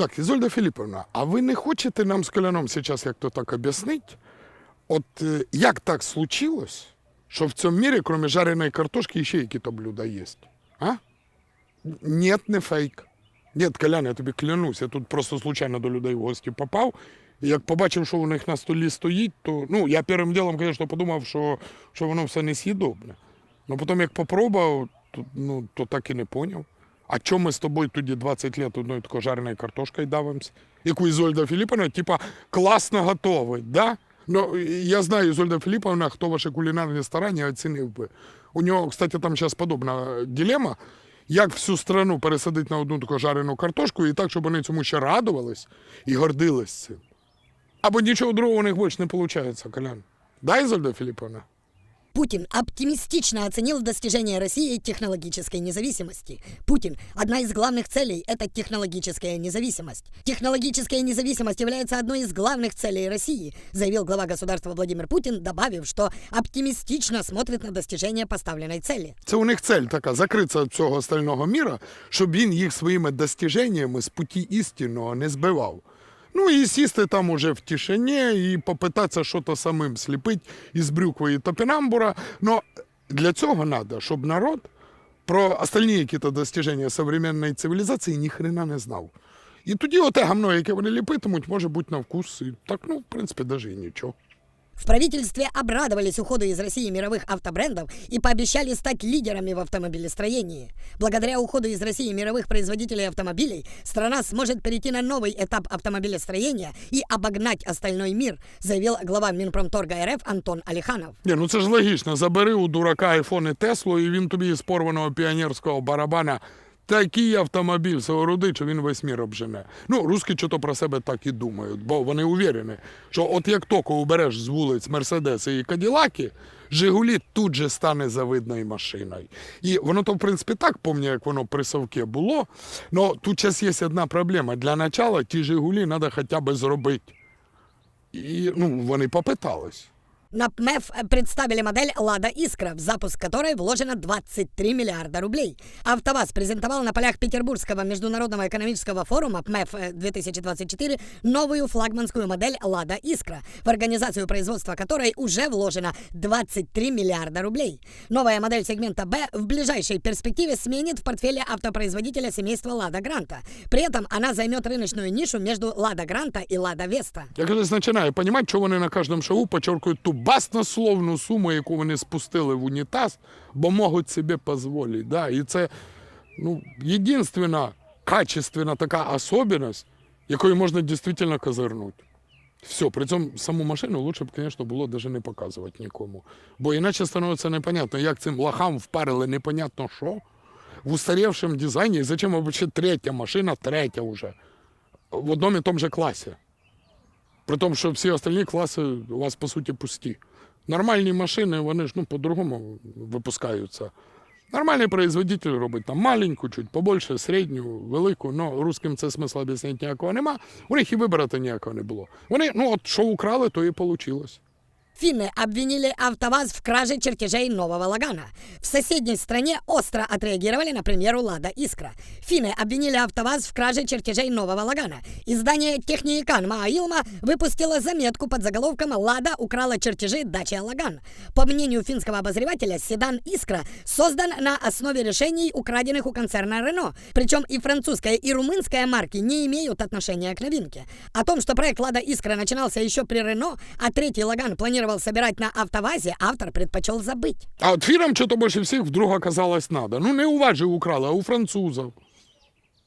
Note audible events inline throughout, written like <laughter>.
Так, Ізольда Філіповна, а ви не хочете нам з Коляном зараз як то так об'яснити, от е, як так случилось, що в цьому мірі, крім жареної картошки, ще якісь блюда є? А? Ні, не фейк. Ні, Колян, я тобі клянусь, я тут просто случайно до людей в гості попав. І як побачив, що у них на столі стоїть, то ну, я першим ділом, звісно, подумав, що, що воно все несъїдобне. Ну потім, як попробував, то, ну, то так і не поняв. А чому ми з тобою тоді 20 років одною такою жареною картошкою давимося? Яку Ізольда Філіповна, типа, класно готовить, да? Ну, я знаю, Ізольда Філіповна, хто ваші кулінарні старання оцінив би. У нього, кстати, там зараз подобна дилема, як всю страну пересадити на одну таку жарену картошку і так, щоб вони цьому ще радувались і гордились цим. Або нічого другого у них більше не виходить, Колян. Да, Ізольда Філіповна? Путин оптимистично оценил достижение России технологической независимости. Путин, одна из главных целей – это технологическая независимость. Технологическая независимость является одной из главных целей России, заявил глава государства Владимир Путин, добавив, что оптимистично смотрит на достижение поставленной цели. Це у них цель така закритися від цього остального міра, щоб він їх своїми достиженнями з путі істинного не збивав. Ну і сісти там уже в тишині і попитатися щось самим сліпити із брюкви і топінамбура. Но для цього треба, щоб народ про остальні якісь достиження сучасної цивілізації ніхрена не знав. І тоді оте гамно, яке вони ліпитимуть, може бути на вкус. І так, ну, в принципі, навіть і нічого. В правительстве обрадовались уходу из России мировых автобрендов и пообещали стать лидерами в автомобилестроении. Благодаря уходу из России мировых производителей автомобилей страна сможет перейти на новый этап автомобилестроения и обогнать остальной мир, заявил глава Минпромторга РФ Антон Алиханов. Ні, ну це ж логічно. Забери у дурака айфон і Теслу, і він тобі із порваного піонерського барабана такий автомобіль соорудить, що він весь мір обжене. Ну, русські чого про себе так і думають, бо вони уверені, що от як тільки убереш з вулиць Мерседеси і Каділаки, Жигулі тут же стане завидною машиною. І воно то, в принципі, так пам'ятаю, як воно при Совке було. Але тут зараз є одна проблема. Для начала ті Жигулі треба хоча б зробити. І ну, вони попитались. На ПМЭФ представили модель «Лада Искра», в запуск которой вложено 23 миллиарда рублей. АвтоВАЗ презентовал на полях Петербургского международного экономического форума ПМЭФ 2024 новую флагманскую модель «Лада Искра», в организацию производства которой уже вложено 23 миллиарда рублей. Новая модель сегмента «Б» в ближайшей перспективе сменит в портфеле автопроизводителя семейства «Лада Гранта». При этом она займет рыночную нишу между «Лада Гранта» и «Лада Веста». Я кажу, починаю розуміти, що вони на кожному шоу подчеркують ту баснословну суму, яку вони спустили в унітаз, бо можуть собі дозволити. Да? І це ну, єдинственна качественна така особливість, якою можна дійсно козирнути. Все, при цьому саму машину лучше б, звісно, було навіть не показувати нікому. Бо іначе становиться непонятно, як цим лохам впарили непонятно що в устаревшем дизайні, і зачем взагалі третя машина, третя вже, в одному і тому же класі. При тому, що всі остальні класи у вас по суті пусті. Нормальні машини, вони ж ну, по-другому випускаються. Нормальний производитель робить там маленьку, чуть побольше, середню, велику, але русським це смисла об'яснити ніякого нема. У них і вибирати ніякого не було. Вони, ну от що украли, то і вийшло. Финны обвинили АвтоВАЗ в краже чертежей нового Лагана. В соседней стране остро отреагировали на премьеру Лада Искра. Финны обвинили АвтоВАЗ в краже чертежей нового Лагана. Издание Техникан Мааилма выпустило заметку под заголовком «Лада украла чертежи Дача Лаган». По мнению финского обозревателя, седан Искра создан на основе решений, украденных у концерна Рено. Причем и французская, и румынская марки не имеют отношения к новинке. О том, что проект Лада Искра начинался еще при Рено, а третий Лаган планировал собирать на АвтоВАЗе, автор предпочел забыть. А от фірам що то більше всіх вдруг оказалось надо. Ну не у вас же украли, а у французів.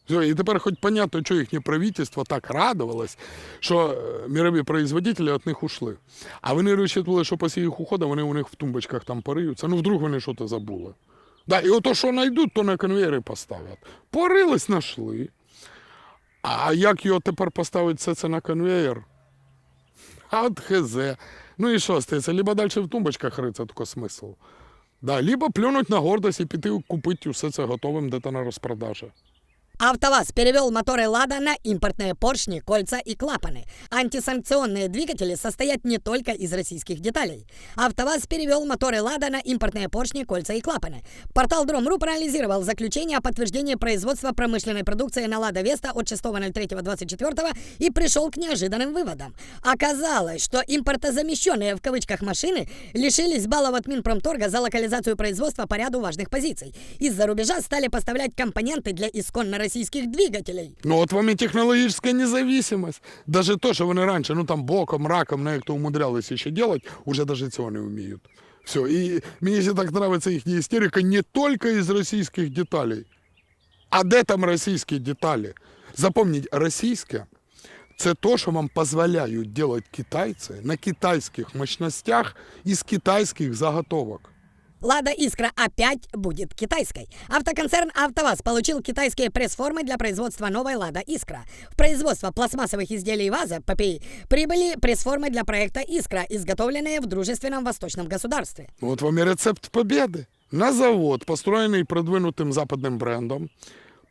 Все, і тепер хоч понятно, що їхнє правительство так радувалось, що е, мирові производителі від них ушли. А вони розчитували, що після їх уходу вони у них в тумбочках там пориються. Ну вдруг вони щось забули. Да, і ото, що знайдуть, то на конвейери поставлять. Порились, знайшли. А як його тепер поставити все це на конвейер? От хз. Ну і що стається? Либо далі в тумбочках риться тако смисл. Да, либо плюнуть на гордость і піти купити усе це готовим де-то на розпродажі. АвтоВАЗ перевел моторы «Лада» на импортные поршни, кольца и клапаны. Антисанкционные двигатели состоят не только из российских деталей. АвтоВАЗ перевел моторы «Лада» на импортные поршни, кольца и клапаны. Портал Дром.ру проанализировал заключение о подтверждении производства промышленной продукции на «Лада Веста» от 6.03.24 и пришел к неожиданным выводам. Оказалось, что импортозамещенные в кавычках машины лишились баллов от Минпромторга за локализацию производства по ряду важных позиций. Из-за рубежа стали поставлять компоненты для исконно российских двигателей. Ну от вам і технологічна независимость. Даже то, що вони раніше, ну там боком, раком, на як то умудрялися ще делать, уже даже цього не вміють. Все, і мені ще так нравиться їхня істерика не тільки із російських деталей. А де там російські деталі? Запомніть, російське це то, що вам дозволяють робити китайці на китайських мощностях із китайських заготовок. Лада Искра опять будет китайской. Автоконцерн АвтоВАЗ получил китайские пресс-формы для производства новой Лада Искра. В производство пластмассовых изделий ВАЗа ППИ прибыли пресс-формы для проекта Искра, изготовленные в дружественном восточном государстве. Вот вам и рецепт победы. На завод, построенный продвинутым западным брендом,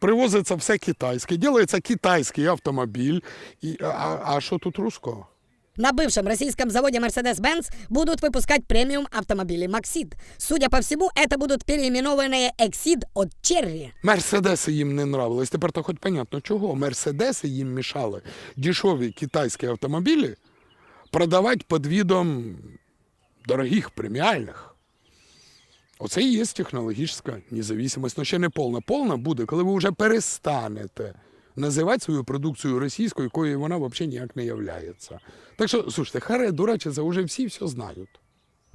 привозится все китайское, делается китайский автомобиль. И, а, а что тут русского? На бывшем российском заводе Mercedes-Benz будут выпускать премиум автомобили Maxid. Судя по всему, это будут переименованные Exid от Cherry. Мерседеси їм не нравились. Тепер то хоч понятно, чого. Мерседеси їм мішали дешеві китайські автомобілі продавати під відом дорогих преміальних. Оце і є технологічна незалежність. Ну ще не повна. Повна буде, коли ви вже перестанете називати свою продукцію російською, якою вона взагалі ніяк не являється. Так що, слушайте, харе дурачиться, вже всі все знають.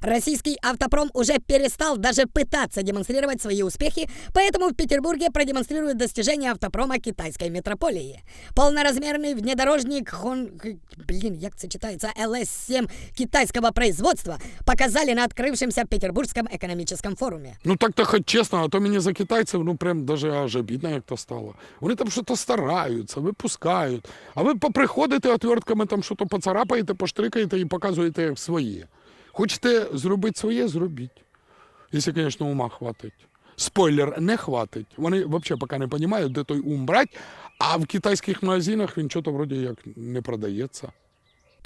Российский автопром уже перестал даже пытаться демонстрировать свои успехи, поэтому в Петербурге продемонстрируют достижения автопрома китайской метрополии. Полноразмерный внедорожник Хон... Блин, як це читается? ЛС-7 китайского производства показали на открывшемся Петербургском экономическом форуме. Ну так то хоч чесно, а то мені за китайців ну прям даже аж обідно, як то стало. Вони там щось стараються, випускають. А ви поприходите отвертками, там щось поцарапаєте, поштрикаєте і показуєте як своє. Хочете зробити своє, зробіть. Якщо, звісно, ума хватить. Спойлер, не хватить. Вони взагалі поки не розуміють, де той ум брати, а в китайських магазинах він чого-то вроді як не продається.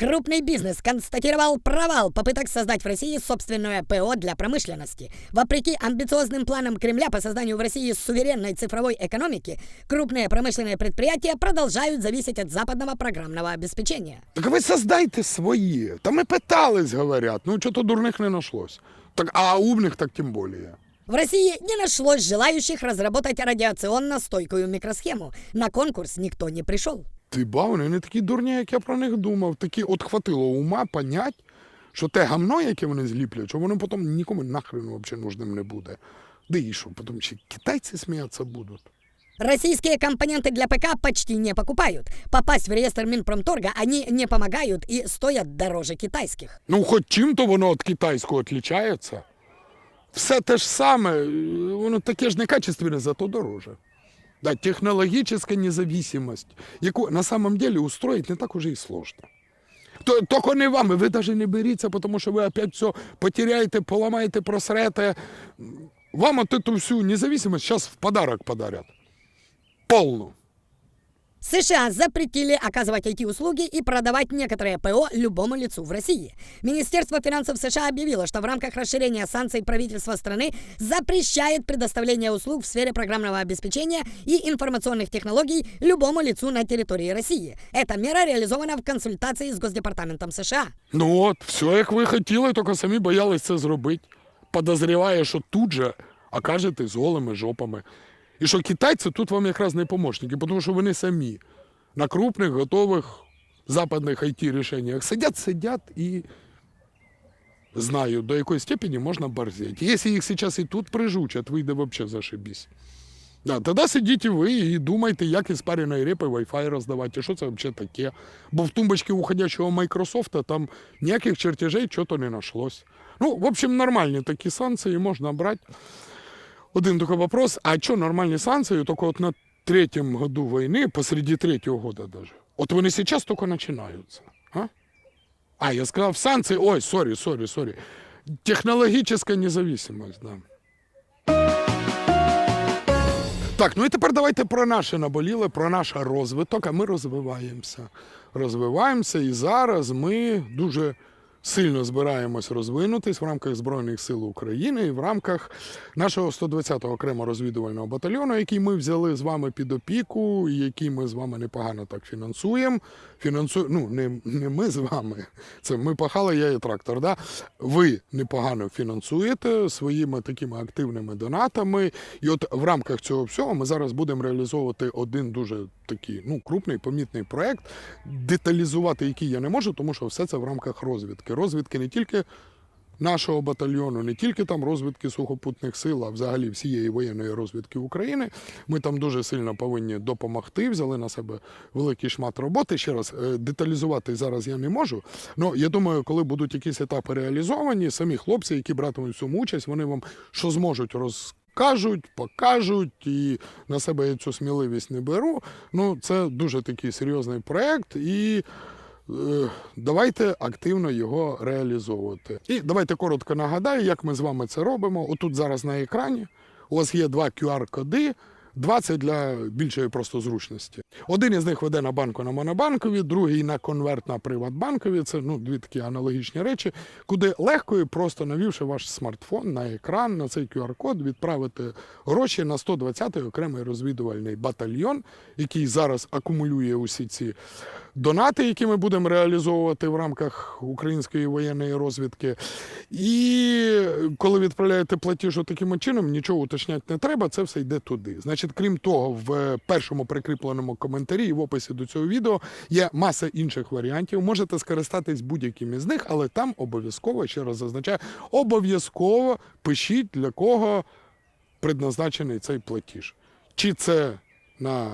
Крупный бизнес констатировал провал попыток создать в России собственное ПО для промышленности. Вопреки амбициозным планам Кремля по созданию в России суверенной цифровой экономики, крупные промышленные предприятия продолжают зависеть от западного программного обеспечения. Так ви создайте свої. Та ми питались, говорять. Ну, чого то дурних не нашлось. Так, а умних так тим більше. В России не нашлось желающих разработать радиационно стойкую микросхему. На конкурс никто не пришел. Ти ба, вони не такі дурні, як я про них думав. Такі от хватило ума понять, що те гамно, яке вони зліплять, що воно потім нікому нахрен взагалі нужним не буде. Да і що, потім ще китайці сміятися будуть. Российские компоненты для ПК почти не покупают. Попасть в реестр Минпромторга они не помогают и стоят дороже китайских. Ну, хоч чим-то воно від китайського відрізняється. Все те ж саме, воно таке ж некачественне, зато дороже. Да, технологическая независимость, яку на самом деле устроить не так уже и сложно. То, тільки не вам, і ви навіть не беріться, тому що ви опять все потеряєте, поламаєте, просрете. Вам от эту всю независимость сейчас в подарок подарят. Полну. США запретили оказывать IT-услуги и продавать некоторые ПО любому лицу в России. Министерство финансов США объявило, что в рамках расширения санкций правительство страны запрещает предоставление услуг в сфере программного обеспечения и информационных технологий любому лицу на территории России. Эта мера реализована в консультации с Госдепартаментом США. Ну от, все як ви хотіли, тільки самі боялись це зробити. Подозріває, що тут же окажете з голими жопами. І що китайці тут вам якраз не помощники, тому що вони самі на крупних, готових западних it рішеннях сидять, сидять і знають, до якої степені можна борзеть. Якщо їх зараз і тут прижучать, вийде взагалі зашибісь. Да, тоді сидіть і ви і думайте, як із пареної репи Wi-Fi роздавати, що це взагалі таке. Бо в тумбочці уходящого Майкрософта там ніяких чертежей чого-то не нашлось. Ну, в общем, нормальні такі санкції можна брати. Один такой вопрос, а что нормальные санкции только вот на третьем году войны, посреди третьего года даже? Вот вони сейчас только начинаются. А, а я сказал, санкции, ой, сори, сори, сори. Технологическая независимость, да. Так, ну і тепер давайте про наше наболіле, про наш розвиток. А ми розвиваємося. Розвиваємося, і зараз ми дуже сильно збираємось розвинутись в рамках Збройних сил України і в рамках нашого 120-го окремо розвідувального батальйону, який ми взяли з вами під опіку, і який ми з вами непогано так фінансуємо. Фінансує, ну не, не ми з вами, це ми пахали, я і трактор. Да? Ви непогано фінансуєте своїми такими активними донатами. І от в рамках цього всього ми зараз будемо реалізовувати один дуже такий ну, крупний, помітний проект, деталізувати який я не можу, тому що все це в рамках розвідки. Розвідки не тільки нашого батальйону, не тільки там розвідки сухопутних сил, а взагалі всієї воєнної розвідки України. Ми там дуже сильно повинні допомогти, взяли на себе великий шмат роботи. Ще раз е, деталізувати зараз я не можу. Ну я думаю, коли будуть якісь етапи реалізовані, самі хлопці, які братимуть цьому участь, вони вам що зможуть роз. Кажуть, покажуть, і на себе я цю сміливість не беру. Ну, це дуже такий серйозний проєкт, і е, давайте активно його реалізовувати. І давайте коротко нагадаю, як ми з вами це робимо. Отут зараз на екрані у вас є два QR-коди. Два це для більшої просто зручності. Один із них веде на банку на Монобанкові, другий на конверт на Приватбанкові. Це ну, дві такі аналогічні речі, куди легко і просто навівши ваш смартфон на екран, на цей QR-код, відправити гроші на 120-й окремий розвідувальний батальйон, який зараз акумулює усі ці донати, які ми будемо реалізовувати в рамках української воєнної розвідки. І коли відправляєте платіж таким чином, нічого уточняти не треба, це все йде туди. Значить, крім того, в першому прикріпленому коментарі і в описі до цього відео є маса інших варіантів. Можете скористатись будь-яким із них, але там обов'язково, ще раз зазначаю, обов'язково пишіть для кого предназначений цей платіж. Чи це на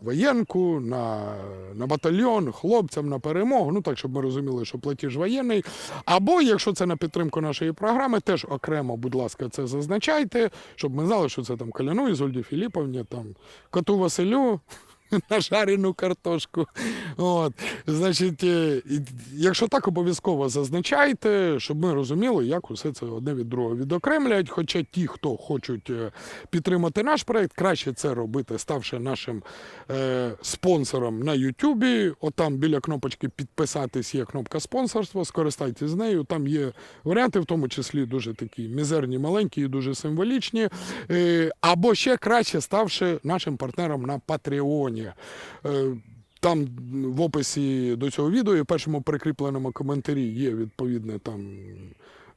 воєнку, на, на батальйон, хлопцям на перемогу. Ну так, щоб ми розуміли, що платіж воєнний. Або якщо це на підтримку нашої програми, теж окремо, будь ласка, це зазначайте, щоб ми знали, що це там Каляну Ізольді Філіповні, там коту Василю. <laughs> На жарену картошку. От. Значить, е, якщо так обов'язково зазначайте, щоб ми розуміли, як усе це одне від другого відокремлять. Хоча ті, хто хочуть е, підтримати наш проект, краще це робити, ставши нашим е, спонсором на Ютубі. Отам біля кнопочки підписатись є кнопка спонсорства, скористайтесь нею. Там є варіанти, в тому числі дуже такі мізерні, маленькі і дуже символічні. Е, або ще краще ставши нашим партнером на Патреоні. Е, там в описі до цього відео і в першому прикріпленому коментарі є відповідне там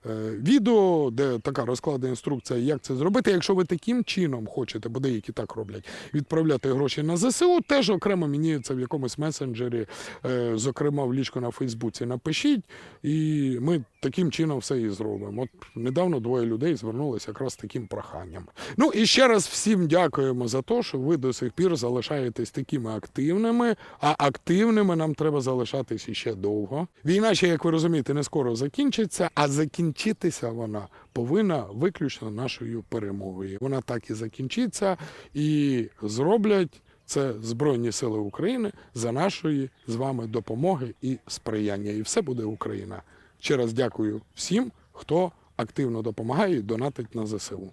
відео, де така розкладена інструкція, як це зробити. Якщо ви таким чином хочете, бо деякі так роблять, відправляти гроші на ЗСУ, теж окремо мені в якомусь месенджері, е, зокрема в лічку на Фейсбуці, напишіть, і ми таким чином все і зробимо. От недавно двоє людей звернулися якраз таким проханням. Ну і ще раз всім дякуємо за те, що ви до сих пір залишаєтесь такими активними, а активними нам треба залишатись іще довго. Війна ще, як ви розумієте, не скоро закінчиться, а закінчитися вона повинна виключно нашою перемогою. Вона так і закінчиться, і зроблять. Це Збройні Сили України за нашої з вами допомоги і сприяння. І все буде Україна. Ще раз дякую всім, хто активно допомагає і донатить на ЗСУ.